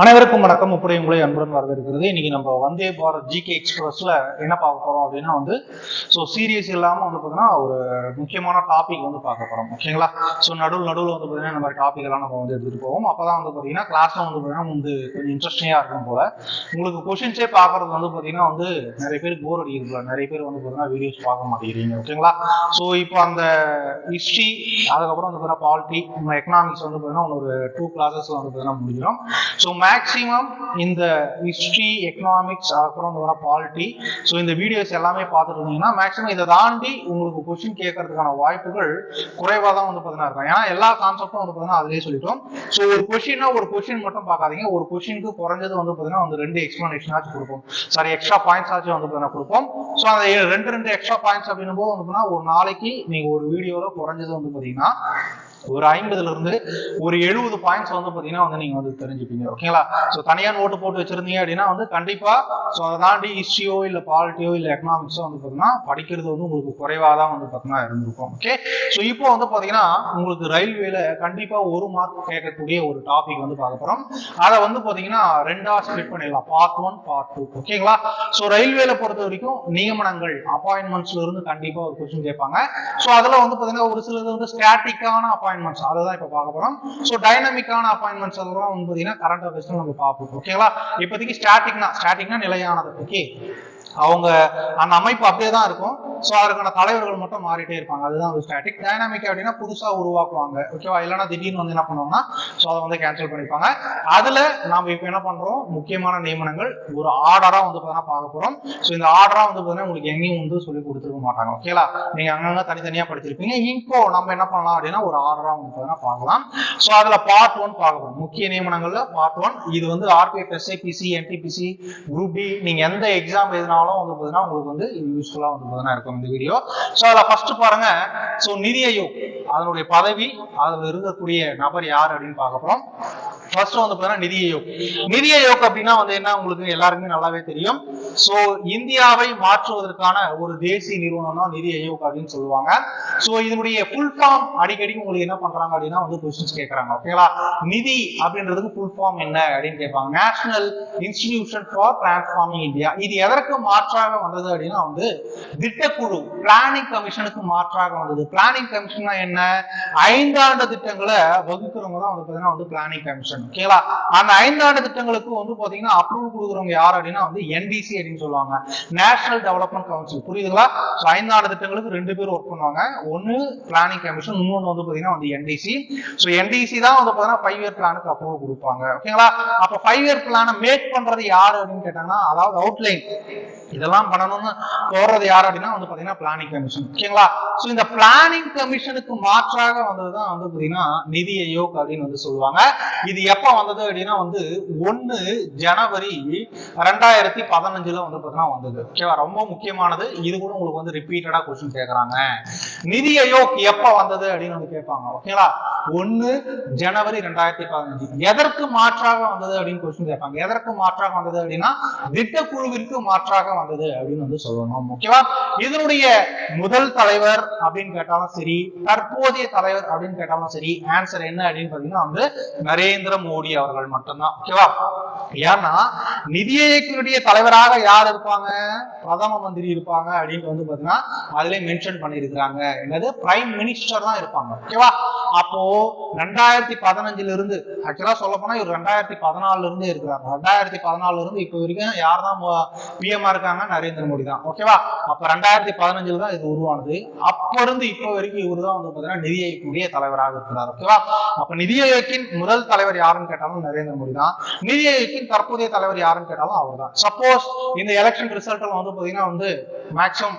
அனைவருக்கும் வணக்கம். முப்படை உங்களை அன்புடன் வரவேற்கிறது. இன்னைக்கு நம்ம வந்தே பாரத் ஜிகே எக்ஸ்பிரஸ்ல என்ன பார்க்க போறோம் அப்படின்னா வந்து ஸோ சீரியஸ் இல்லாம வந்து பார்த்தீங்கன்னா ஒரு முக்கியமான டாபிக் வந்து பார்க்க போறோம். ஓகேங்களா ஸோ நடுவில் நடுவில் வந்து பார்த்தீங்கன்னா இந்த மாதிரி டாபிக் எல்லாம் நம்ம வந்து எடுத்துட்டு போவோம். அப்பதான் வந்து பார்த்தீங்கன்னா கிளாஸ்ல வந்து பார்த்தீங்கன்னா வந்து கொஞ்சம் இன்ட்ரெஸ்டிங்கா இருக்கும் போல. உங்களுக்கு கொஷின்ஸே பார்க்கறது வந்து பார்த்தீங்கன்னா வந்து நிறைய பேருக்கு போர் அடிக்கிறது நிறைய பேர் வந்து பார்த்தீங்கன்னா வீடியோஸ் பார்க்க மாட்டேங்கிறீங்க. ஓகேங்களா ஸோ இப்போ அந்த ஹிஸ்ட்ரி அதுக்கப்புறம் வந்து பார்த்தீங்கன்னா பாலிட்டி எக்கனாமிக்ஸ் வந்து பார்த்தீங்கன்னா ஒரு டூ கிளாஸஸ் வந்து பார்த்தீங்கன்னா முடிஞ்சிடும் ஸோ மேக்ஸிமம் இந்த ஹிஸ்ட்ரி எக்கனாமிக்ஸ் அப்புறம் வர பாலிட்டி ஸோ இந்த வீடியோஸ் எல்லாமே பார்த்துட்டு இருந்தீங்கன்னா மேக்ஸிமம் இதை தாண்டி உங்களுக்கு கொஸ்டின் கேட்கறதுக்கான வாய்ப்புகள் குறைவாக தான் வந்து பார்த்தீங்கன்னா இருக்கும். ஏன்னா எல்லா கான்செப்டும் வந்து பார்த்தீங்கன்னா அதிலே சொல்லிட்டோம். ஸோ ஒரு கொஸ்டின்னா ஒரு கொஸ்டின் மட்டும் பார்க்காதீங்க. ஒரு கொஸ்டினுக்கு குறைஞ்சது வந்து பார்த்தீங்கன்னா வந்து ரெண்டு எக்ஸ்பிளனேஷன் ஆச்சு கொடுப்போம். சாரி எக்ஸ்ட்ரா பாயிண்ட்ஸ் ஆச்சு வந்து பார்த்தீங்கன்னா கொடுப்போம். ஸோ அந்த ரெண்டு ரெண்டு எக்ஸ்ட்ரா பாயிண்ட்ஸ் அப்படின்னும் போது வந்து பார்த்தீங்கன்னா ஒரு நாளைக்கு நீங்கள் ஒரு வீடியோவில் குறைஞ்சது வந்து பார்த்தீங்கன்னா ஒரு ஐம்பதுல இருந்து ஒரு எழுபது பாயிண்ட்ஸ் வந்து பாத்தீங்கன்னா வந்து நீங்க வந்து தெரிஞ்சுப்பீங்க. ஓகேங்களா ஸோ தனியா ஓட்டு போட்டு வச்சிருந்தீங்க அப்படின்னா வந்து கண்டிப்பா ஸோ அதை தாண்டி ஹிஸ்ட்ரியோ இல்ல பாலிட்டியோ இல்ல எக்கனாமிக்ஸோ வந்து பாத்தீங்கன்னா படிக்கிறது வந்து உங்களுக்கு குறைவா தான் வந்து பாத்தீங்கன்னா இருந்திருக்கும். ஓகே ஸோ இப்போ வந்து பாத்தீங்கன்னா உங்களுக்கு ரயில்வேல கண்டிப்பா ஒரு மார்க் கேட்கக்கூடிய ஒரு டாபிக் வந்து பார்க்க போறோம். அதை வந்து பாத்தீங்கன்னா ரெண்டா ஸ்பிளிட் பண்ணிடலாம். பார்ட் ஒன் பார்ட் டூ ஓகேங்களா ஸோ ரயில்வேல பொறுத்த வரைக்கும் நியமனங்கள் அப்பாயின்மெண்ட்ஸ்ல இருந்து கண்டிப்பா ஒரு கொஸ்டின் கேட்பாங்க. ஸோ அதுல வந்து பாத்தீங்கன்னா ஒரு சிலது வந்து ஸ்டாட்டிக்கான அப்பாயின்மெண்ட்ஸ் அதை தான் இப்போ பார்க்க போகிறோம் ஸோ டைனமிக்கான அப்பாயின்மெண்ட்ஸ் அதெல்லாம் வந்து பார்த்தீங்கன்னா கரண்ட் அஃபேர்ஸ்ல நம்ம பார்ப்போம். ஓகேங்களா இப்போதைக்கு ஸ்டாட்டிக்னா ஸ்டாட்டிக்னா நிலையானது. ஓகே அவங்க அந்த அமைப்பு அப்படியே தான் இருக்கும். ஸோ அதற்கான தலைவர்கள் மட்டும் மாறிட்டே இருப்பாங்க. அதுதான் வந்து ஸ்டாட்டிக் டைனாமிக் அப்படின்னா புதுசாக உருவாக்குவாங்க. ஓகேவா இல்லைன்னா திடீர்னு வந்து என்ன பண்ணுவாங்கன்னா ஸோ அதை வந்து கேன்சல் பண்ணிப்பாங்க. அதில் நாம் இப்போ என்ன பண்ணுறோம் முக்கியமான நியமனங்கள் ஒரு ஆர்டராக வந்து பார்த்தீங்கன்னா பார்க்க போகிறோம் ஸோ இந்த ஆர்டராக வந்து பார்த்தீங்கன்னா உங்களுக்கு எங்கேயும் வந்து சொல்லி கொடுத்துருக்க மாட்டாங்க. ஓகேலா நீங்கள் அங்கங்கே தனித்தனியாக படிச்சிருப்பீங்க. இப்போ நம்ம என்ன பண்ணலாம் அப்படின்னா ஒரு ஆர்டராக வந்து பார்த்தீங்கன்னா பார்க்கலாம். ஸோ அதில் பார்ட் ஒன் பார்க்க போகிறோம் முக்கிய நியமனங்களில் பார்ட் ஒன் இது வந்து RPF SIPC NTPC group D நீங்கள் எந்த எக்ஸாம் எதுனாலும் வந்து பார்த்தீங்கன்னா உங்களுக்கு வந்து இது யூஸ்ஃபுல்லாக வந்து பார்த்தீங்கன்னா இருக்கும் இந்த வீடியோ ஸோ அதில் ஃபர்ஸ்ட் பாருங்க. ஸோ நிதி ஆயோக் அதனுடைய பதவி அதில் இருக்கக்கூடிய நபர் யார் அப்படின்னு பார்க்க போகிறோம் ஃபர்ஸ்ட் வந்து பார்த்தீங்கன்னா நிதி ஆயோக். நிதி ஆயோக் அப்படின்னா வந்து என்ன? உங்களுக்கு எல்லாருக்குமே நல்லாவே தெரியும். ஸோ இந்தியாவை மாற்றுவதற்கான ஒரு தேசிய நிறுவனம் தான் நிதி ஆயோக் அப்படின்னு சொல்லுவாங்க. ஸோ இதனுடைய ஃபுல் ஃபார்ம் அடிக்கடி உங்களுக்கு என்ன பண்றாங்க அப்படின்னா வந்து கொஸ்டின்ஸ் கேட்கறாங்க ஓகேங்களா நிதி அப்படின்றதுக்கு ஃபுல் ஃபார்ம் என்ன அப்படின்னு கேட்பாங்க. National institution for transforming India இது எதற்கு மாற்றாக வந்தது அப்படின்னா வந்து திட்டக்குழு பிளானிங் கமிஷனுக்கு மாற்றாக வந்தது. பிளானிங் கமிஷன்னா என்ன? ஐந்தாண்டு திட்டங்களை வகுக்கிறவங்க தான் வந்து பாத்தீங்கன்னா வந்து பிளானிங் கமிஷன் ஓகேங்களா அந்த ஐந்தாண்டு திட்டங்களுக்கு வந்து பாத்தீங்கன்னா அப்ரூவல் கொடுக்குறவங்க யார் அப்படின்னா வந்து என்பிசி அப்படின்னு சொல்லுவாங்க. நேஷனல் டெவலப்மெண்ட் கவுன்சில் புரியுதுங்களா? ஸோ ஐந்தாண்டு திட்டங்களுக்கு ரெண்டு பேர் ஒர்க் பண்ணுவாங்க. ஒன்னு பிளானிங் கமிஷன் இன்னொன்று வந்து பாத்தீங்கன்னா வந்து என்டிசி ஸோ என்டிசி தான் வந்து பாத்தீங்கன்னா ஃபைவ் இயர் பிளானுக்கு அப்ரூவல் கொடுப்பாங்க. ஓகேங்களா? அப்போ ஃபைவ் இயர் பிளானை மேக் பண்றது யாரு அப்படின்னு கேட்டாங்கன்னா அதாவது அவுட்லைன் இதெல்லாம் பண்ணணும்னு போடுறது யார் அப்படின்னா வந்து பாத்தீங்கன்னா பிளானிங் கமிஷன் ஓகேங்களா? சோ இந்த பிளானிங் கமிஷனுக்கு மாற்றாக வந்ததுதான் வந்து பாத்தீங்கன்னா நிதி ஆயோக் அப்படின்னு வந்து சொல்லுவாங்க. இது எப்ப வந்தது அப்படின்னா வந்து ஒன்று ஜனவரி ரெண்டாயிரத்தி பதினஞ்சுல வந்து பாத்தீங்கன்னா வந்தது. ஓகேவா? ரொம்ப முக்கியமானது. இது கூட உங்களுக்கு வந்து ரிப்பீட்டடா கொஸ்டின் கேக்குறாங்க. நிதி ஆயோக் எப்ப வந்தது அப்படின்னு வந்து கேட்பாங்க. ஓகேங்களா? ஒன்று ஜனவரி ரெண்டாயிரத்தி பதினஞ்சு. எதற்கு மாற்றாக வந்தது அப்படின்னு கொஸ்டின் கேட்பாங்க. எதற்கு மாற்றாக வந்தது அப்படின்னா திட்டக்குழுவிற்கு மாற்றாக வந்தது அப்படின்னு வந்து சொல்லணும். ஓகேவா? இதனுடைய முதல் தலைவர் அப்படின்னு கேட்டாலும் சரி தற்போதைய தலைவர் அப்படின்னு கேட்டாலும் சரி ஆன்சர் என்ன அப்படின்னு பாத்தீங்கன்னா வந்து நரேந்திர மோடி அவர்கள் மட்டும்தான். ஓகேவா? ஏன்னா நிதி ஆயோக்கினுடைய தலைவராக யார் இருப்பாங்க? பிரதம மந்திரி இருப்பாங்க அப்படின்னு வந்து பாத்தீங்கன்னா அதுல மென்ஷன் பண்ணியிருக்கிறாங்க. என்னது? பிரைம் மினிஸ்டர் தான் இருப்பாங்க. ஓகேவா? அப்போ ரெண்டாயிரத்தி பதினஞ்சுல இருந்து ஆக்சுவலா சொல்ல போனா இவர் ரெண்டாயிரத்தி பதினாலுல இருந்து இருக்கிறாங்க ரெண்டாயிரத்தி பதினாலுல இருந்து இப்போ வரைக்கும் யார் தான் பிஎம்ஆ இருக்காங்க? நரேந்திர மோடி தான். ஓகேவா அப்ப ரெண்டாயிரத்தி பதினஞ்சுல தான் இது உருவானது. அப்ப இருந்து இப்போ வரைக்கும் இவர் தான் வந்து பாத்தீங்கன்னா நிதி ஆயோக்கிய தலைவராக இருக்கிறார். ஓகேவா அப்ப நிதி ஆயோக்கின் முதல் தலைவர் யாருன்னு கேட்டாலும் நரேந்திர மோடி தான். நிதி ஆயோக்கின் தற்போதைய தலைவர் யாருன்னு கேட்டாலும் அவர் தான் சப்போஸ் இந்த எலெக்ஷன் ரிசல்ட்ல வந்து பாத்தீங்கன்னா வந்து மேக்சிமம்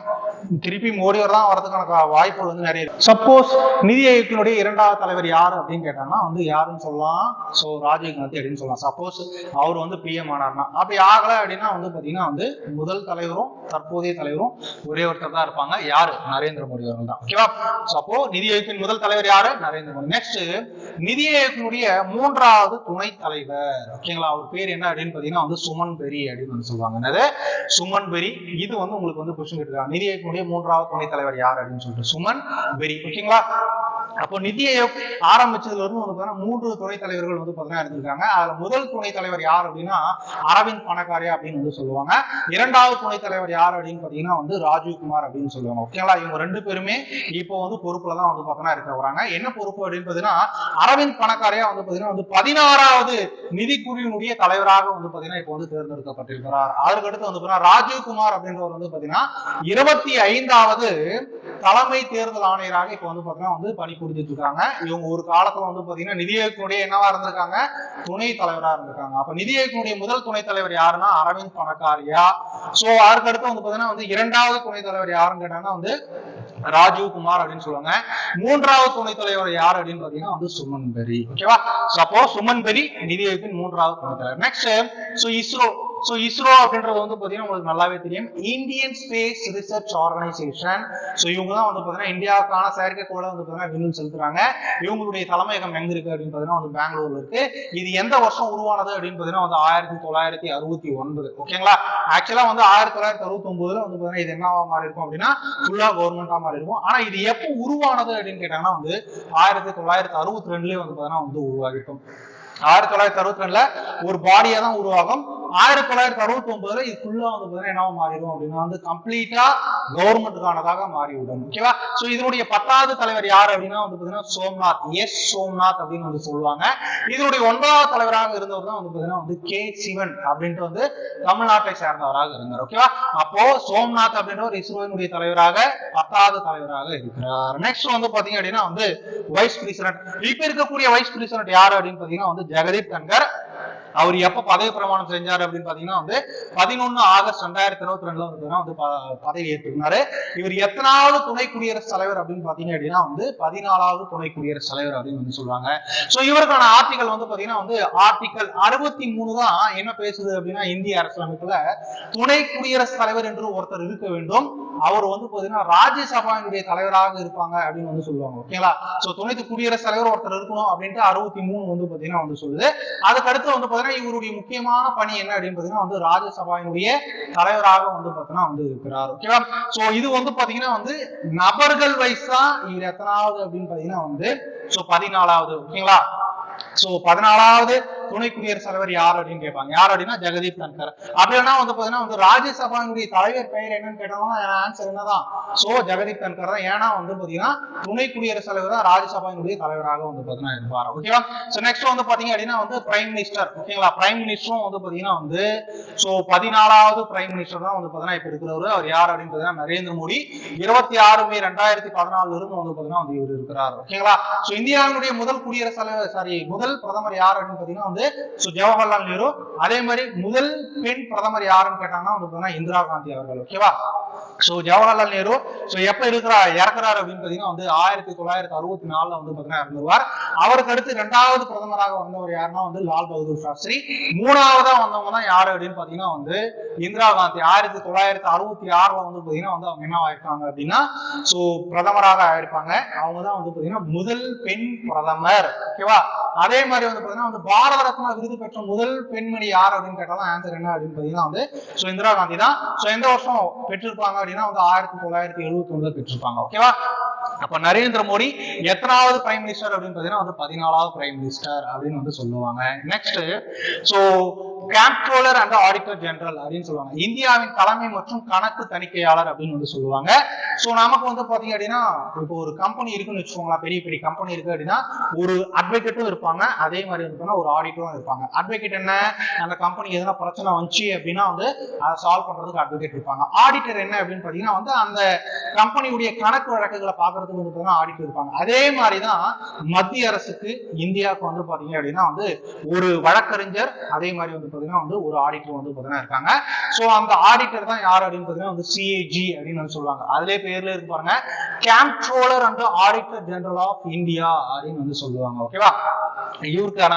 திருப்பி மோடியோர் தான் வரதுக்கான வாய்ப்புகள் வந்து நிறைய சப்போஸ் நிதி ஆயோக்கினுடைய இரண்டாவது தலைவர் யார் அப்படின்னு கேட்டாங்கன்னா வந்து யாருன்னு சொல்லலாம். சோ ராஜீவ்காந்தி அப்படின்னு சொல்லலாம். சப்போஸ் அவர் வந்து பிஎம் ஆனார்னா அப்படி ஆகலை அப்படின்னா வந்து பாத்தீங்கன்னா வந்து முதல் தலைவரும் தற்போதைய தலைவரும் ஒரே ஒருத்தர் தான் இருப்பாங்க. யாரு? நரேந்திர மோடி அவர்கள் தான். ஓகேவா அப்போ நிதி ஆயோக்கின் முதல் தலைவர் யாரு? நரேந்திர மோடி. நெக்ஸ்ட் நிதி ஆயோக்கினுடைய மூன்றாவது துணை தலைவர். ஓகேங்களா அவர் பேர் என்ன அப்படின்னு பாத்தீங்கன்னா வந்து சுமன் பெரி அப்படின்னு வந்து சொல்லுவாங்க. என்னது? சுமன் பெரி. இது வந்து உங்களுக்கு வந்து கொஸ்டின் கேட்டுருக்காங்க. நிதி ஆயோக்கினுடைய மூன்றாவது துணைத் தலைவர் யார் அப்படின்னு சொல்லிட்டு. சுமன் பெரி. ஓகேங்களா அப்போ நிதி ஆயோக் ஆரம்பிச்சதுல இருந்து வந்து பாத்தீங்கன்னா மூன்று துணைத் தலைவர்கள் வந்து பாத்தீங்கன்னா இருந்திருக்காங்க. அதுல முதல் துணைத் தலைவர் யார் அப்படின்னா அரவிந்த் பணக்காரியா அப்படின்னு வந்து சொல்லுவாங்க. இரண்டாவது துணைத் தலைவர் யார் அப்படின்னு பாத்தீங்கன்னா வந்து ராஜீவ் குமார் அப்படின்னு சொல்லுவாங்க. ஓகேங்களா இவங்க ரெண்டு பேருமே இப்போ வந்து பொறுப்புல தான் வந்து பாத்தீங்கன்னா இருக்க வராங்க என்ன பொறுப்பு அப்படின்னு பாத்தீங்கன்னா அரவிந்த் பணக்காரியா வந்து பாத்தீங்கன்னா வந்து பதினாறாவது நிதிக்குழுவினுடைய தலைவராக வந்து பாத்தீங்கன்னா இப்போ வந்து தேர்ந்தெடுக்கப்பட்டிருக்கிறார். அதற்கு அடுத்து வந்து பாத்தீங்கன்னா ராஜீவ் குமார் அப்படின்றவர் வந்து பாத்தீங்கன்னா இருபத்தி ஐந்தாவது தலைமை தேர்தல் ஆணையராக இப்போ வந்து பாத்தீங்கன்னா வந்து பணிபுரிஞ்சிட்டு இருக்காங்க இவங்க ஒரு காலத்துல வந்து பாத்தீங்கன்னா நிதி ஆயோக்கினுடைய என்னவா இருந்திருக்காங்க? துணை தலைவரா இருந்திருக்காங்க. அப்ப நிதி ஆயோக்கினுடைய முதல் துணைத் தலைவர் யாருன்னா அரவிந்த் பணக்காரியா. சோ அதுக்கு அடுத்து வந்து பாத்தீங்கன்னா வந்து இரண்டாவது துணைத் தலைவர் யாருன்னு கேட்டாங்கன்னா வந்து ராஜீவ் குமார் அப்படின்னு சொல்லுவாங்க. மூன்றாவது துணைத் தலைவர் யார் அப்படின்னு பாத்தீங்கன்னா வந்து சுமன் பெரி. ஓகேவா சப்போஸ் சுமன் பெரி நிதி இயக்கின் மூன்றாவது துணைத் தலைவர். Next so ISRO. So ISRO அப்படின்றது வந்து பாத்தீங்கன்னா உங்களுக்கு நல்லாவே தெரியும். Indian space research organisation so இவங்க தான் வந்து பாத்தீங்கன்னா இந்தியாவுக்கான செயற்கைக்கோளை வந்து பார்த்தீங்கன்னா விண்ணில் செலுத்துறாங்க இவங்களுடைய தலைமையகம் எங்க இருக்கு அப்படின்னு பார்த்தீங்கன்னா வந்து பெங்களூர்ல இருக்கு. இது எந்த வருஷம் உருவானது அப்படின்னு பார்த்தீங்கன்னா வந்து ஆயிரத்தி தொள்ளாயிரத்தி அறுபத்தி ஒன்பது. ஓகேங்களா? ஆக்சுவலா வந்து ஆயிரத்தி தொள்ளாயிரத்தி அறுபத்தி ஒன்பதுல வந்து பார்த்தீங்கன்னா இது என்னவா மாறி இருக்கும் அப்படின்னா ஃபுல்லா கவர்மெண்டா மாறி இருக்கும். ஆனா இது எப்போ உருவானது அப்படின்னு கேட்டாங்கன்னா வந்து ஆயிரத்தி தொள்ளாயிரத்தி அறுபத்தி ரெண்டுலேயே வந்து பாத்தீங்கன்னா வந்து உருவாகிட்டும். ஆயிரத்தி தொள்ளாயிரத்தி அறுபத்தி ரெண்டுல ஒரு பாடியா தான் உருவாகும். ஆயிரத்தி தொள்ளாயிரத்தி அறுபத்தி ஒன்பதுல இது ஃபுல்லா வந்து பாத்தீங்கன்னா என்னவா மாறிடும் அப்படின்னா வந்து கம்ப்ளீட்டா கவர்மெண்ட்டுக்கானதாக மாறிவிடும். ஓகேவா சோ இதனுடைய பத்தாவது தலைவர் யார் அப்படின்னா வந்து பாத்தீங்கன்னா சோம்நாத். எஸ் சோம்நாத் அப்படின்னு வந்து சொல்லுவாங்க. இதனுடைய ஒன்பதாவது தலைவராக இருந்தவர் தான் வந்து பாத்தீங்கன்னா வந்து கே சிவன் அப்படின்ட்டு வந்து தமிழ்நாட்டை சேர்ந்தவராக இருந்தார். ஓகேவா அப்போ சோம்நாத் அப்படின்றவர் இஸ்ரோவினுடைய தலைவராக பத்தாவது தலைவராக இருக்கிறார். நெக்ஸ்ட் வந்து பாத்தீங்க அப்படின்னா வந்து வைஸ் பிரசிடென்ட் இப்ப இருக்கக்கூடிய வைஸ் பிரசிடென்ட் யார் அப்படின்னு பாத்தீங்கன்னா வந்து ஜெகதீப் தன்கர். அவர் எப்ப பதவி பிரமாணம் செஞ்சாரு அப்படின்னு பாத்தீங்கன்னா வந்து பதினொன்னு ஆகஸ்ட் ரெண்டாயிரத்தி இருபத்தி ரெண்டுல வந்து வந்து பதவி ஏற்றிருந்தாரு இவர் எத்தனாவது துணை குடியரசுத் தலைவர் அப்படின்னு பாத்தீங்க அப்படின்னா வந்து பதினாலாவது துணை குடியரசுத் தலைவர் அப்படின்னு வந்து சொல்லுவாங்க. சோ இவருக்கான ஆர்டிகல் வந்து பாத்தீங்கன்னா வந்து ஆர்டிகல் அறுபத்தி மூணு தான் என்ன பேசுது அப்படின்னா இந்திய அரசியலமைப்புல துணை குடியரசுத் தலைவர் என்று ஒருத்தர் இருக்க வேண்டும். அவர் வந்து பாத்தீங்கன்னா ராஜ்யசபாவினுடைய தலைவராக இருப்பாங்க அப்படின்னு வந்து சொல்லுவாங்க. ஓகேங்களா சோ துணை குடியரசுத் தலைவர் ஒருத்தர் இருக்கணும் அப்படின்ட்டு அறுபத்தி மூணு வந்து பாத்தீங்கன்னா வந்து சொல்லுது. அதுக்கு அடுத்து வந்து பாத்தீங்கன்னா இவருடைய முக்கியமான பணி என்ன அப்படின்னு பாத்தீங்கன்னா வந்து ராஜ்யசபாவினுடைய தலைவராக வந்து பாத்தீங்கன்னா வந்து இருக்கிறார் ஓகேவா சோ இது வந்து பாத்தீங்கன்னா வந்து நபர்கள் வைஸ் தான் இவர் எத்தனாவது அப்படின்னு பாத்தீங்கன்னா வந்து சோ பதினாலாவது ஓகேங்களா சோ பதினாலாவது துணை குடியரசு தலைவர் யார் அப்படின்னு கேட்பாங்க. யார் அப்படின்னா ஜெகதீப் தன்கர். அப்படின்னா வந்து பாத்தீங்கன்னா வந்து ராஜ்யசபாவினுடைய தலைவர் பெயர் என்னன்னு கேட்டாங்கன்னா ஆன்சர் என்னதான்? சோ ஜெகதீப் தன்கர் தான். ஏன்னா வந்து பாத்தீங்கன்னா துணை குடியரசு தலைவர் தான் ராஜ்யசபாவினுடைய தலைவராக வந்து பாத்தீங்கன்னா இருப்பார். ஓகேவா சோ நெக்ஸ்ட் வந்து பாத்தீங்க அப்படின்னா வந்து பிரைம் மினிஸ்டர் ஓகேங்களா பிரைம் மினிஸ்டரும் வந்து பாத்தீங்கன்னா வந்து சோ பதினாலாவது பிரைம் மினிஸ்டர் தான் வந்து பாத்தீங்கன்னா இப்ப இருக்கிறவர். அவர் யார் அப்படின்னு பாத்தீங்கன்னா நரேந்திர மோடி. இருபத்தி ஆறு மே ரெண்டாயிரத்தி பதினாலுல இருந்து வந்து பாத்தீங்கன்னா வந்து இவர் இருக்கிறார். ஓகேங்களா சோ இந்தியாவினுடைய முதல் குடியரசு தலைவர் சாரி முதல் பிரதமர் யார் அப்படின்னு பாத்தீங்கன்னா வந்து சோ ஜவஹர்லால் நேரு அதே மாதிரி முதல் பெண் பிரதமர் யாருன்னு கேட்டாங்கன்னா வந்து இந்திரா காந்தி அவர்கள் ஓகேவா ஸோ ஜவஹர்லால் நேரு ஸோ எப்போ இருக்கிறா இறக்குறாரு அப்படின்னு பார்த்தீங்கன்னா வந்து ஆயிரத்தி தொள்ளாயிரத்தி அறுபத்தி நாலில் வந்து பார்த்தீங்கன்னா இறந்துருவார். அவருக்கு அடுத்து ரெண்டாவது பிரதமராக வந்தவர் யாருன்னா வந்து லால் பகதூர் சாஸ்திரி. மூணாவதாக வந்தவங்க தான் யார் அப்படின்னு பார்த்தீங்கன்னா வந்து இந்திரா காந்தி. ஆயிரத்தி தொள்ளாயிரத்தி அறுபத்தி ஆறில் வந்து பார்த்தீங்கன்னா வந்து அவங்க என்ன ஆயிருக்காங்க அப்படின்னா ஸோ பிரதமராக ஆயிருப்பாங்க. அவங்க தான் வந்து பார்த்தீங்கன்னா முதல் பெண் பிரதமர். ஓகேவா? அதே மாதிரி வந்து பார்த்தீங்கன்னா வந்து பாரத ரத்னா விருது பெற்ற முதல் பெண்மணி யார் அப்படின்னு கேட்டாலும் ஆன்சர் என்ன அப்படின்னு பார்த்தீங்கன்னா வந்து ஸோ இந்திரா காந்தி தான். ஸோ எந்த வருஷம் பெற்றிருப்பாங்க? அப்படின்னா வந்து ஆயிரத்தி தொள்ளாயிரத்தி எழுபத்தி ஒண்ணுல பெற்றிருப்பாங்க ஓகேவா அப்ப நரேந்திர மோடி எத்தனாவது பிரைம் மினிஸ்டர் அப்படின்னு பாத்தீங்கன்னா வந்து பதினாலாவது பிரைம் மினிஸ்டர் அப்படின்னு வந்து சொல்லுவாங்க. Next so controller and auditor general அப்படின்னு சொல்லுவாங்க. இந்தியாவின் தலைமை மற்றும் கணக்கு தணிக்கையாளர் அப்படின்னு வந்து சொல்லுவாங்க. ஸோ நமக்கு வந்து பாத்தீங்க அப்படின்னா இப்போ ஒரு கம்பெனி இருக்குன்னு வச்சுக்கோங்களேன். பெரிய பெரிய கம்பெனி இருக்கு அப்படின்னா ஒரு அட்வொகேட்டும் இருப்பாங்க. அதே மாதிரி வந்து பார்த்தீங்கன்னா ஒரு ஆடிட்டரும் இருப்பாங்க. அட்வொகேட் என்ன? அந்த கம்பெனி எதனா பிரச்சனை வந்துச்சு அப்படின்னா வந்து அதை சால்வ் பண்றதுக்கு அட்வொகேட் இருப்பாங்க. ஆடிட்டர் என்ன அப்படின்னு பாத்தீங்கன்னா வந்து அந்த கம்பெனியுடைய கணக்கு வழக்குகளை பாக்குறதுக்கு வந்து பாத்தீங்கன்னா ஆடிட்டர் இருப்பாங்க. அதே மாதிரிதான் மத்திய அரசுக்கு இந்தியாவுக்கு வந்து பாத்தீங்க அப்படின்னா வந்து ஒரு வழக்கறிஞர் அதே மாதிரி வந்து பாத்தீங்கன்னா வந்து ஒரு ஆடிட்டர் வந்து பார்த்தீங்கன்னா இருக்காங்க. சோ அந்த ஆடிட்டர் தான் யார் அப்படின்னு பார்த்தீங்கன்னா வந்து சிஏஜி அப்படின்னு வந்து சொல்லுவாங்க. அதிலே பேர்ல இருக்கு பாருங்க. Controller and auditor general of India அப்படின்னு வந்து சொல்லுவாங்க. ஓகேவா இவருக்கான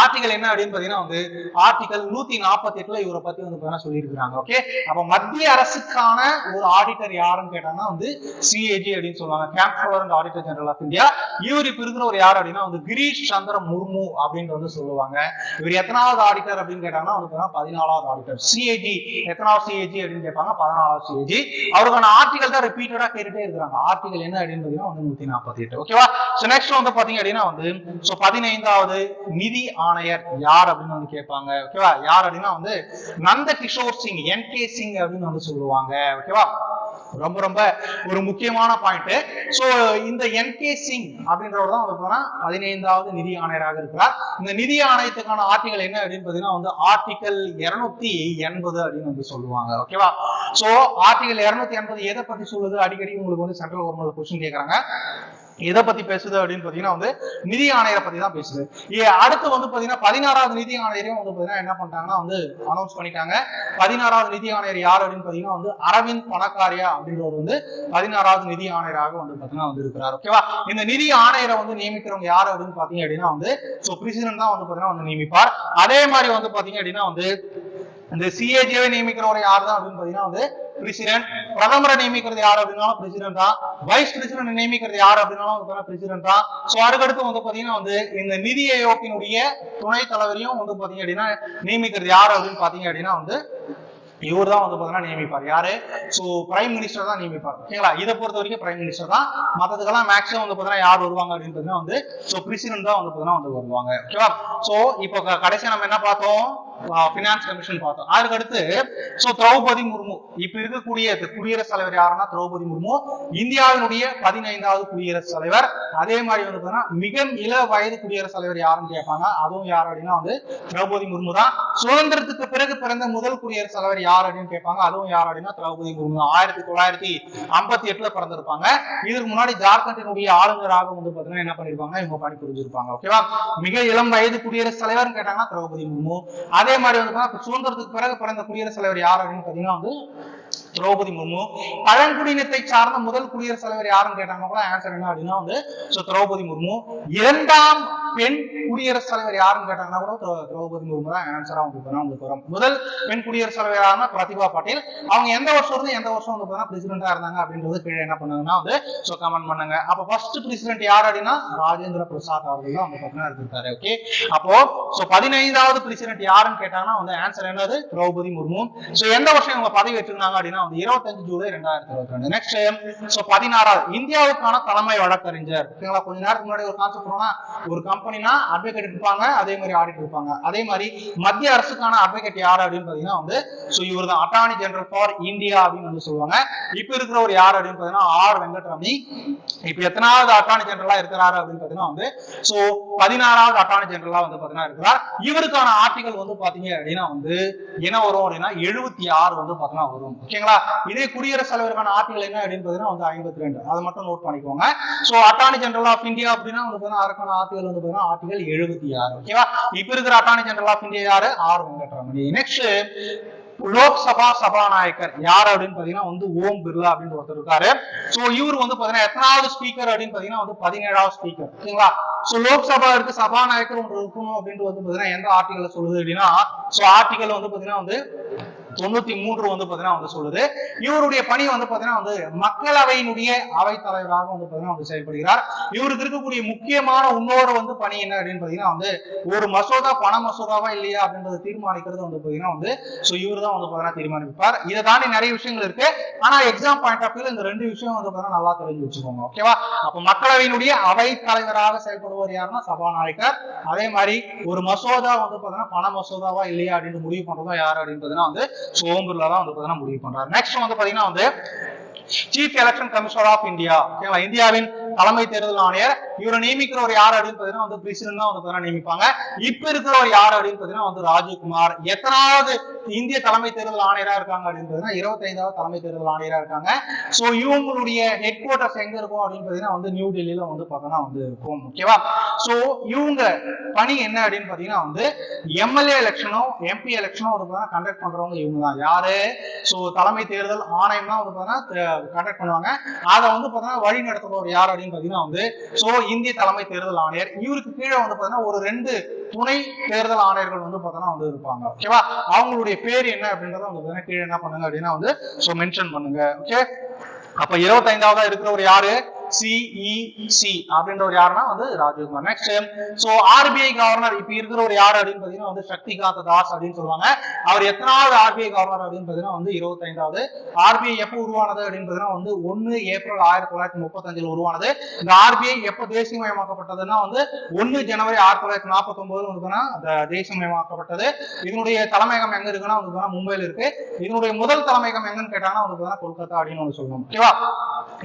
ஆர்டிகல் என்ன அப்படின்னு பாத்தீங்கன்னா வந்து ஆர்டிகல் நூத்தி நாற்பத்தி எட்டுல இவரை பத்தி வந்து பாத்தீங்கன்னா சொல்லியிருக்காங்க ஓகே அப்ப மத்திய அரசுக்கான ஒரு ஆடிட்டர் யாருன்னு கேட்டாங்கன்னா வந்து சிஏஜி அப்படின்னு சொல்லுவாங்க. Comptroller and auditor general of India இவர் இப்ப இருக்கிற ஒரு யார் அப்படின்னா வந்து கிரீஷ் சந்திர முர்மு அப்படின்னு வந்து சொல்லுவாங்க. இவர் எத்தனாவது ஆடிட்டர் அப்படின்னு கேட்டாங்கன்னா வந்து பதினாலாவது ஆடிட்டர் சிஏஜி எத்தனாவது சிஏஜி அப்படின்னு கேட்பாங்க பதினாலாவது சிஏஜி அவருக்கான ஆர்டிகல் தான் ரிப்பீட்டடா கேட்டுட்டே இருக்கிறாங்க. ஆர்டிகல் என்ன அப்படின்னு பாத்தீங்கன்னா வந்து நூத்தி நாற்பத்தி எட்டு ஓகேவா சோ நெக்ஸ்ட் வந்து பாத்தீங்க அப்படின்னா வந்து சோ பதினைந்தாவது நிதி ஆணையர் யார் அப்படின்னு வந்து கேட்பாங்க. ஓகேவா யார் அப்படின்னா வந்து நந்த கிஷோர் சிங் என் கே சிங் அப்படின்னு வந்து சொல்லுவாங்க. ஓகேவா ரொம்ப ரொம்ப ஒரு முக்கியமான பாயிண்ட் சோ இந்த என் கே சிங் அப்படின்றவர் தான் வந்து பதினைந்தாவது நிதி ஆணையராக இருக்கிறார். இந்த நிதி ஆணையத்துக்கான ஆர்டிகல் என்ன அப்படின்னு பாத்தீங்கன்னா வந்து ஆர்டிகல் இருநூத்தி எண்பது அப்படின்னு வந்து சொல்லுவாங்க. ஓகேவா சோ ஆர்டிகல் இருநூத்தி எண்பது எதை பத்தி சொல்லுது? அடிக்கடி உங்களுக்கு வந்து சென்ட்ரல் கவர்மெண்ட் கொஸ்டின் கேக்குறாங்க. எதை பத்தி பேசுது அப்படின்னு பாத்தீங்கன்னா வந்து நிதி ஆணையரை பத்தி தான் பேசுது. அடுத்து வந்து பாத்தீங்கன்னா பதினாறாவது நிதி ஆணையரையும் வந்து பாத்தீங்கன்னா என்ன பண்ணிட்டாங்கன்னா வந்து அனௌன்ஸ் பண்ணிட்டாங்க. பதினாறாவது நிதி ஆணையர் யார் அப்படின்னு பாத்தீங்கன்னா வந்து அரவிந்த் பணக்காரியா அப்படின்றவர் வந்து பதினாறாவது நிதி ஆணையராக வந்து பாத்தீங்கன்னா வந்து இருக்கிறார். ஓகேவா இந்த நிதி ஆணையரை வந்து நியமிக்கிறவங்க யார் அப்படின்னு பாத்தீங்க அப்படின்னா வந்து சோ பிரசிடென்ட் தான் வந்து பாத்தீங்கன்னா வந்து நியமிப்பார். அதே மாதிரி வந்து பாத்தீங்க அப்படின்னா வந்து இந்த சிஏஜியை நியமிக்கிறவர் யார் தான் அப்படின்னு பாத்தீங்கன்னா வந்து பிரசிடென்ட் பிரதமரை நியமிக்கிறது யார் அப்படின்னாலும் பிரசிடென்ட் தான். வைஸ் பிரசிடென்ட் நியமிக்கிறது யார் அப்படின்னாலும் பிரசிடென்ட் தான். சோ அதுக்கடுத்து வந்து பாத்தீங்கன்னா வந்து இந்த நிதி ஆயோக்கினுடைய துணை தலைவரையும் வந்து பாத்தீங்க அப்படின்னா நியமிக்கிறது யார் அப்படின்னு பாத்தீங்க அப்படின்னா வந்து இவர் தான் வந்து பாத்தீங்கன்னா நியமிப்பார். யாரு? சோ பிரைம் மினிஸ்டர் தான் நியமிப்பார். ஓகேங்களா இதை பொறுத்த வரைக்கும் பிரைம் மினிஸ்டர் தான். மத்ததுக்கெல்லாம் மேக்ஸிமம் வந்து பாத்தீங்கன்னா யார் வருவாங்க அப்படின்னு பாத்தீங்கன்னா வந்து சோ பிரசிடென்ட் தான் வந்து பாத்தீங்கன்னா வந்து வருவாங்க. ஓகேவா சோ இப்போ க- கடைசியா நம்ம என்ன பார்த்தோம்? பினான்ஸ் கமிஷன் பார்த்தோம். அதுக்கு அடுத்து ஸோ திரௌபதி முர்மு. இப்ப இருக்கக்கூடிய தி- குடியரசுத் தலைவர் யாருன்னா திரௌபதி முர்மு. இந்தியாவினுடைய பதினைந்தாவது குடியரசுத் தலைவர். அதே மாதிரி வந்து மிக இள வயது குடியரசுத் தலைவர் யாருன்னு கேட்பாங்க. அதுவும் யார் அப்படின்னா வந்து திரௌபதி முர்மு தான். சுதந்திரத்துக்கு பிறகு பிறந்த முதல் குடியரசுத் தலைவர் யார் அப்படின்னு கேட்பாங்க. அதுவும் யார் அப்படின்னா திரௌபதி முர்மு தான். ஆயிரத்தி தொள்ளாயிரத்தி ஐம்பத்தி எட்டுல பிறந்திருப்பாங்க. இதுக்கு முன்னாடி ஜார்க்கண்டினுடைய ஆளுநராக வந்து பாத்தீங்கன்னா என்ன பண்ணிருப்பாங்க இவங்க பணி புரிஞ்சிருப்பாங்க. ஓகேவா மிக இளம் வயது குடியரசுத் தலைவர்னு கேட்டாங்கன்னா திரௌபதி முர்மு. அதே மாதிரி வந்து சுதந்திரத்துக்கு பிறகு பிறந்த குடியரசுத் தலைவர் யார் அப்படின்னு பாத்தீங்கன்னா வந்து திரௌபதி முர்மு. பழங்குடியினத்தை சார்ந்த முதல் குடியரசுத் தலைவர் யாருன்னு கேட்டாங்க கூட ஆன்சர் என்ன அப்படின்னா வந்து திரௌபதி முர்மு. இரண்டாம் பெண் குடியரசுத் தலைவர் யாருன்னு கேட்டாங்கன்னா கூட திரௌபதி முர்மு தான் ஆன்சரா உங்களுக்கு பாத்தீங்கன்னா உங்களுக்கு வரும். முதல் பெண் குடியரசுத் தலைவர் யாருன்னா பிரதிபா பாட்டீல். அவங்க எந்த வருஷம் இருந்து எந்த வருஷம் வந்து பாத்தீங்கன்னா பிரசிடென்டா இருந்தாங்க அப்படின்றது கீழே என்ன பண்ணாங்கன்னா வந்து சோ கமெண்ட் பண்ணுங்க. அப்ப ஃபர்ஸ்ட் பிரசிடென்ட் யார் அப்படின்னா ராஜேந்திர பிரசாத் அவர்கள் தான் வந்து பாத்தீங்கன்னா இருந்திருக்காரு ஓகே அப்போ சோ பதினைந்தாவது பிரசிடென்ட் யாருன்னு கேட்டாங்கன்னா வந்து ஆன்சர் என்னது? திரௌபதி முர்மு. சோ எந்த வருஷம் இவங்க பதவி ஏற்றிருந்தாங்க அப்படின்னா வந்து இருபத்தஞ்சு ஜூலை ரெண்டாயிரத்தி இருபத்தி ரெண்டு. நெக்ஸ்ட் சோ பதினாறாவது இந்தியாவுக்கான தலைமை வழக்கறிஞர். ஓகேங்களா? கொஞ்ச நேரத்துக்கு முன்னாடி ஒரு கான்செப்ட் போனா ஒரு கம்பெனினா அட்வொகேட் இருப்பாங்க அதே மாதிரி ஆடிட் இருப்பாங்க. அதே மாதிரி மத்திய அரசுக்கான அட்வொகேட் யார் அப்படின்னு பாத்தீங்கன்னா வந்து சோ இவர் தான் அட்டார்னி ஜெனரல் ஃபார் இந்தியா அப்படின்னு வந்து சொல்லுவாங்க. இப்ப இருக்கிறவர் யார் அப்படின்னு பாத்தீங்கன்னா ஆர் வெங்கட்ரமணி. இப்ப எத்தனாவது அட்டார்னி ஜெனரலா இருக்கிறாரு அப்படின்னு பாத்தீங்கன்னா வந்து சோ பதினாறாவது அட்டார்னி ஜெனரலா வந்து பாத்தீங்கன்னா இருக்கிறார். இவருக்கான ஆர்டிகல் வந்து பாத்தீங்க அப்படின்னா வந்து என்ன வரும் அப்படின்னா எழுபத்தி ஆறு வந்து பாத்தீங்கன்னா வரும். ஓகேங்களா இதே குடியரசு தலைவருக்கான ஆர்டிகல் என்ன அப்படின்னு பாத்தீங்கன்னா வந்து ஐம்பத்தி ரெண்டு. அதை மட்டும் நோட் பண்ணிக்கோங்க. So attorney general of India அப்படின்னா வந்து பாத்தீங்கன்னா அதற்கான ஆர்டிகல் வந்து பாத்தீங்கன்னா ஆர்டிகல் எழுபத்தி ஆறு ஓகேவா? இப்ப இருக்கிற அட்டார்னி ஜெனரல் ஆஃப் இந்தியா யாரு? ஆர் வெங்கட்ரமணி நெக்ஸ்ட் லோக்சபா சபாநாயகர் யார் அப்படின்னு பாத்தீங்கன்னா வந்து ஓம் பிர்லா அப்படின்னு ஒருத்தர் இருக்காரு. சோ இவர் வந்து பாத்தீங்கன்னா எத்தனாவது ஸ்பீக்கர் அப்படின்னு பாத்தீங்கன்னா வந்து பதினேழாவது ஸ்பீக்கர் ஓகேங்களா? சோ லோக்சபா இருக்கு சபாநாயகர் ஒன்று இருக்கணும் அப்படின்ட்டு வந்து பாத்தீங்கன்னா எந்த ஆர்டிகல் சொல்லுது அப்படின்னா சோ ஆர்டிகல் வந்து பாத்தீங்கன்னா வந்து தொண்ணூத்தி மூன்று வந்து பாத்தீங்கன்னா வந்து சொல்லுது. இவருடைய பணி வந்து பாத்தீங்கன்னா வந்து மக்களவையினுடைய அவைத்தலைவராக வந்து பாத்தீங்கன்னா வந்து செயல்படுகிறார். இவருக்கு இருக்கக்கூடிய முக்கியமான இன்னொரு வந்து பணி என்ன அப்படின்னு பாத்தீங்கன்னா வந்து ஒரு மசோதா பண மசோதாவா இல்லையா அப்படின்றத தீர்மானிக்கிறது வந்து பாத்தீங்கன்னா வந்து சோ இவர் தான் வந்து பாத்தீங்கன்னா தீர்மானிப்பார். இதை தாண்டி நிறைய விஷயங்கள் இருக்கு. ஆனா எக்ஸாம் பாயிண்ட் ஆஃப் வியூல இந்த ரெண்டு விஷயம் வந்து பாத்தீங்கன்னா நல்லா தெரிஞ்சு வச்சுக்கோங்க ஓகேவா அப்ப மக்களவையினுடைய அவைத்தலைவராக செயல்படுவர் யாருன்னா சபாநாயகர். அதே மாதிரி ஒரு மசோதா வந்து பாத்தீங்கன்னா பண மசோதாவா இல்லையா அப்படின்னு முடிவு பண்றதும் யார் அப்படின்னு பாத்தீங்கன்னா வந்து சோம் பிர்லா தான் வந்து பாத்தீங்கன்னா முடிவு பண்றாரு. நெக்ஸ்ட் வந்து பாத்தீங்கன்னா வந்து chief election commissioner of India ஓகேங்களா இந்தியாவின் தலைமை தேர்தல் ஆணையர். இவரை நியமிக்கிறவர் யார் அப்படின்னு பாத்தீங்கன்னா வந்து பிரசிடென்ட் தான் வந்து பாத்தீங்கன்னா நியமிப்பாங்க. இப்ப இருக்கிறவர் யார் அப்படின்னு பாத்தீங்கன்னா வந்து ராஜீவ்குமார். எத்தனாவது இந்திய தலைமை தேர்தல் ஆணையரா இருக்காங்க அப்படின்னு பார்த்தீங்கன்னா இருபத்தைந்தாவது தலைமை தேர்தல் ஆணையரா இருக்காங்க. ஸோ இவங்களுடைய ஹெட் குவார்டர்ஸ் எங்க இருக்கும் அப்படின்னு பாத்தீங்கன்னா வந்து நியூ டெல்லியில வந்து பார்த்தோம்னா வந்து இருக்கும் ஓகேவா ஸோ இவங்க பணி என்ன அப்படின்னு பாத்தீங்கன்னா வந்து எம்எல்ஏ எலெக்ஷனும் எம்பி எலெக்ஷனும் வந்து பார்த்தீங்கன்னா கண்டக்ட் பண்றவங்க இவங்க தான். யாரு? ஸோ தலைமை தேர்தல் ஆணையம் தான் வந்து பார்த்தீங்கன்னா கண்டக்ட் பண்ணுவாங்க. அதை வந்து பார்த்தீங்கன்னா வழி நடத்துறவர் யார் அப்படின்னு பாத்தீங்கன்னா வந்து ஸோ இந்திய தலைமை தேர்தல் ஆணையர். இவருக்கு கீழே வந்து பார்த்தீங்கன்னா ஒரு ரெண்டு துணை தேர்தல் ஆணையர்கள் வந்து பார்த்தோன்னா வந்து இருப்பாங்க ஓகேவா அவங்களுடைய பேர் என்ன அப்படின்றத வந்து பாத்தீங்கன்னா கீழே என்ன பண்ணுங்க அப்படின்னா வந்து சோ மென்ஷன் பண்ணுங்க. ஓகே அப்ப இருபத்தைந்தாவதா இருக்கிறவர் யாரு? சிஇசி அப்படின்றவர் யாருன்னா வந்து Rajiv Kumar next so RBI governor இப்ப இருக்கிற ஒரு அப்படின்னு பாத்தீங்கன்னா வந்து சக்திகாந்த தாஸ் அப்படின்னு சொல்லுவாங்க. அவர் எத்தனாவது ஆர்பிஐ கவர்னர் அப்படின்னு பாத்தீங்கன்னா வந்து இருபத்தைந்தாவது. ஆர்பிஐ எப்போ உருவானது அப்படின்னு பாத்தீங்கன்னா வந்து ஒன்னு ஏப்ரல் ஆயிரத்தி தொள்ளாயிரத்தி முப்பத்தஞ்சுல உருவானது. இந்த ஆர்பிஐ எப்போ தேசியமயமாக்கப்பட்டதுன்னா வந்து ஒன்னு ஜனவரி ஆயிரத்தி தொள்ளாயிரத்தி நாற்பத்தி ஒன்பதுல வந்துன்னா அந்த தேசியமயமாக்கப்பட்டது. இதனுடைய தலைமையகம் எங்க இருக்குன்னா வந்து பாத்தீங்கன்னா மும்பைல இருக்கு. இதனுடைய முதல் தலைமையகம் எங்கன்னு கேட்டாங்கன்னா வந்து கொல்கத்தா அப்படின்னு ஒன்று சொல்லணும் ஓகேவா?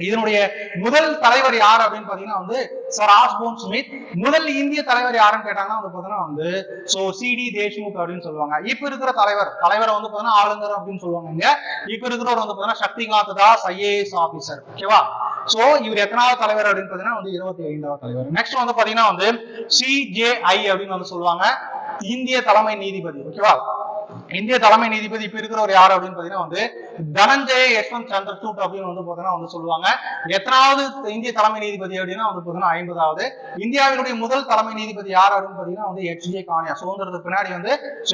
இதனுடைய முதல் தலைவர் யார் அப்படின்னு பாத்தீங்கன்னா வந்து சர் ஆஸ்போன் சுமித் முதல் இந்திய தலைவர் யாருன்னு கேட்டாங்கன்னா வந்து பாத்தீங்கன்னா வந்து சோ சிடி தேஷ்முக் அப்படின்னு சொல்லுவாங்க. இப்ப இருக்கிற தலைவர் தலைவரை வந்து பாத்தீங்கன்னா ஆளுநர் அப்படின்னு சொல்லுவாங்க இங்க. இப்ப இருக்கிறவர் வந்து பாத்தீங்கன்னா சக்திகாந்த் தாஸ் ஐஏஎஸ் ஆபீசர் ஓகேவா சோ இவர் எத்தனாவது தலைவர் அப்படின்னு பாத்தீங்கன்னா வந்து இருபத்தி ஐந்தாவது தலைவர். நெக்ஸ்ட் வந்து பாத்தீங்கன்னா வந்து சிஜேஐ அப்படின்னு வந்து சொல்லுவாங்க. இந்திய தலைமை நீதிபதி ஓகேவா இந்திய தலைமை நீதிபதி இப்ப இருக்கிறவர் யார் அப்படின்னு பாத்தீங்கன்னா வந்து தனஞ்சய யஷ்வந்த் சந்திரசூட் அப்படின்னு வந்து பாத்தீங்கன்னா வந்து சொல்லுவாங்க. எத்தனாவது இந்திய தலைமை நீதிபதி அப்படின்னா வந்து பாத்தீங்கன்னா ஐம்பதாவது. இந்தியாவினுடைய முதல் தலைமை நீதிபதி யார் அப்படின்னு பாத்தீங்கன்னா வந்து எச் ஜே கானியா. சுதந்திரத்துக்கு பின்னாடி வந்து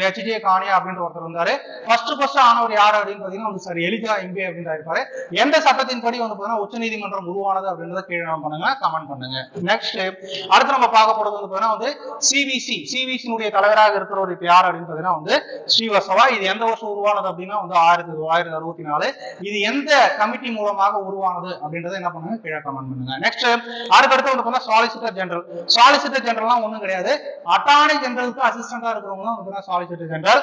எச் ஜே கானியா அப்படின்ற ஒருத்தர் இருந்தாரு ஃபர்ஸ்ட் ஃபர்ஸ்ட் ஆனவர் யார் அப்படின்னு பாத்தீங்கன்னா வந்து சார் எலிஜா எம்பி அப்படின்னு இருப்பாரு. எந்த சட்டத்தின்படி வந்து பாத்தீங்கன்னா உச்ச நீதிமன்றம் உருவானது அப்படின்றத கீழே பண்ணுங்க கமெண்ட் பண்ணுங்க. நெக்ஸ்ட் அடுத்து நம்ம பார்க்க போறது வந்து பாத்தீங்கன்னா வந்து சிபிசி சிபிசியினுடைய தலைவராக இருக்கிறவர் இப்ப யார் அப்படின்னு பாத்தீங்கன்னா வந்து ஸ்ரீ ஸ்ரீவசவா இது எந்த வருஷம் உருவானது அப்படின்னா வந்து ஆயிரத்தி தொள்ளாயிரத்தி அறுபத்தி நாலு. இது எந்த கமிட்டி மூலமாக உருவானது அப்படின்றத என்ன பண்ணுங்க? கீழே கமெண்ட் பண்ணுங்க. நெக்ஸ்ட் அதுக்கடுத்து வந்து பார்த்தா சாலிசிட்டர் ஜெனரல் சாலிசிட்டர் ஜெனரல்லாம் ஒண்ணும் கிடையாது. அட்டார்னி ஜெனரலுக்கு அசிஸ்டண்டா இருக்கிறவங்க வந்து சாலிசிட்டர் ஜெனரல்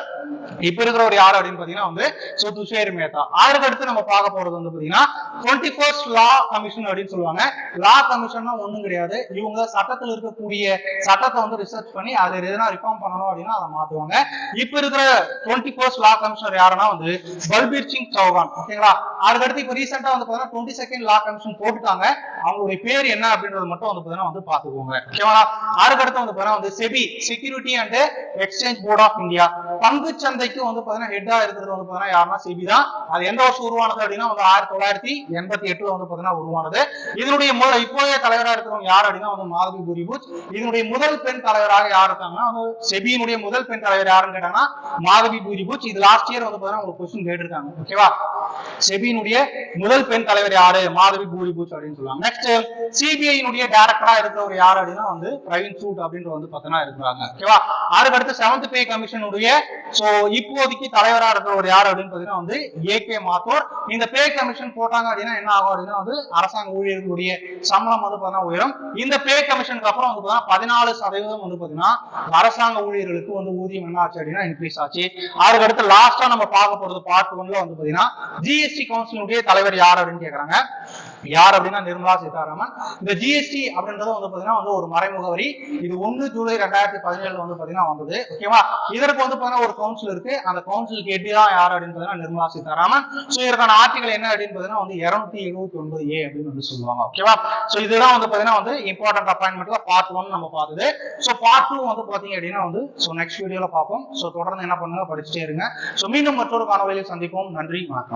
இப்ப இருக்கிறவர் யார் அப்படின்னு பாத்தீங்கன்னா வந்து சோ துஷேர் மேத்தா. அதுக்கடுத்து நம்ம பார்க்க போறது வந்து பாத்தீங்கன்னா டுவெண்ட்டி ஃபர்ஸ்ட் லா கமிஷன் அப்படின்னு சொல்லுவாங்க. லா கமிஷன்னா ஒன்றும் கிடையாது. இவங்க சட்டத்தில் இருக்கக்கூடிய சட்டத்தை வந்து ரிசர்ச் பண்ணி அதை எதனா ரிஃபார்ம் பண்ணணும் அப்படின்னா அதை மாத்துவாங்க. இப்ப இருக்கிற டுவெண்ட்டி ஃபர்ஸ்ட் லா கமிஷனர் யாருன்னா வந்து பல்பீர் சிங் சௌகான் ஓகேங்களா அதுக்கடுத்து இப்போ ரீசெண்டா வந்து பாத்தீங்கன்னா டுவெண்ட்டி செகண்ட் லா கமிஷன் போட்டுட்டாங்க. அவங்களுடைய பேர் என்ன அப்படின்றது மட்டும் வந்து பாத்தீங்கன்னா வந்து பாத்துக்கோங்க ஓகேவா அதுக்கடுத்து வந்து பாத்தீங்கன்னா வந்து SEBI security and exchange board of India பங்கு சந்தைக்கு வந்து பாத்தீங்கன்னா ஹெட்டா இருக்கிறது வந்து பாத்தீங்கன்னா யாருன்னா செபி தான். அது எந்த வருஷம் உருவானது அப்படின்னா வந்து ஆயிரத்தி தொள்ளாயிரத்தி எண்பத்தி எட்டுல வந்து பாத்தீங்கன்னா உருவானது. இதனுடைய முதல் இப்போதைய தலைவரா இருக்கிறவங்க யார் அப்படின்னா வந்து மாதவி பூரிபூஜ் இதனுடைய முதல் பெண் தலைவராக யார் இருக்காங்கன்னா வந்து செபியினுடைய முதல் பெண் தலைவர் யாருன்னு கேட்டாங்கன்னா மாதவி பூரிபூச் இது லாஸ்ட் இயர் வந்து பாத்தீங்கன்னா உங்களுக்கு கொஸ்டின் கேட்டிருக்காங்க. ஓகேவா செபியினுடைய முதல் பெண் தலைவர் யாரு? மாதவி பூரிபூச் அப்படின்னு சொல்லுவாங்க. நெக்ஸ்ட் சிபிஐனுடைய டைரக்டரா இருக்கிறவர் யார் அப்படின்னா வந்து பிரவீன் சூட் அப்படின்ற வந்து பாத்தீங்கன்னா இருக்கிறாங்க. ஓகேவா அதுக்கடுத்து செவன்த் பே கமிஷனுடைய சோ இப்போதைக்கு தலைவரா இருக்கிறவர் யார் அப்படின்னு பாத்தீங்கன்னா வந்து ஏ கே மாத்தோர் இந்த பே கமிஷன் போட்டாங்க அப்படின்னா என்ன ஆகும் அப்படின்னா வந்து அரசாங்க ஊழியர்களுடைய சம்பளம் வந்து பாத்தீங்கன்னா உயரும். இந்த பே கமிஷனுக்கு அப்புறம் வந்து பாத்தீங்கன்னா பதினாலு சதவீதம் வந்து பாத்தீங்கன்னா அரசாங்க ஊழியர்களுக்கு வந்து ஊதியம் என்ன ஆச்சு அப்படின்னா இன்க்ரீஸ் ஆச்சு. அதுக்கடுத்து லாஸ்டா நம்ம பார்க்க போறது பார்ட் ஒன்ல வந்து பாத்தீங்கன்னா ஜிஎஸ்டி கவுன்சிலுடைய தலைவர் யார் அப்படின்னு கேக்குறாங்க. யார் அப்படின்னா நிர்மலா சீதாராமன். இந்த ஜிஎஸ்டி அப்படின்றது வந்து பாத்தீங்கன்னா வந்து ஒரு மறைமுக வரி. இது ஒன்னு ஜூலை ரெண்டாயிரத்தி பதினேழுல வந்து பாத்தீங்கன்னா வந்தது. ஓகேவா இதற்கு வந்து பாத்தீங்கன்னா ஒரு கவுன்சில் இருக்கு. அந்த கவுன்சிலுக்கு கேட்டு தான் யார் அப்படின்னு பாத்தீங்கன்னா நிர்மலா சீதாராமன். சோ இதற்கான ஆர்டிகல் என்ன அப்படின்னு பாத்தீங்கன்னா வந்து இருநூத்தி எழுபத்தி ஒன்பது ஏ அப்படின்னு வந்து சொல்லுவாங்க. ஓகேவா சோ இதுதான் வந்து பாத்தீங்கன்னா வந்து இம்பார்ட்டன்ட் அப்பாயின்மெண்ட்ல பார்ட் ஒன் நம்ம பார்த்தது. சோ பார்ட் டூ வந்து பாத்தீங்க அப்படின்னா வந்து சோ நெக்ஸ்ட் வீடியோல பார்ப்போம். சோ தொடர்ந்து என்ன பண்ணுங்க படிச்சுட்டே இருங்க. சோ மீண்டும் மற்றொரு காணொலியில் சந்திப்போம். நன்றி வணக்கம்.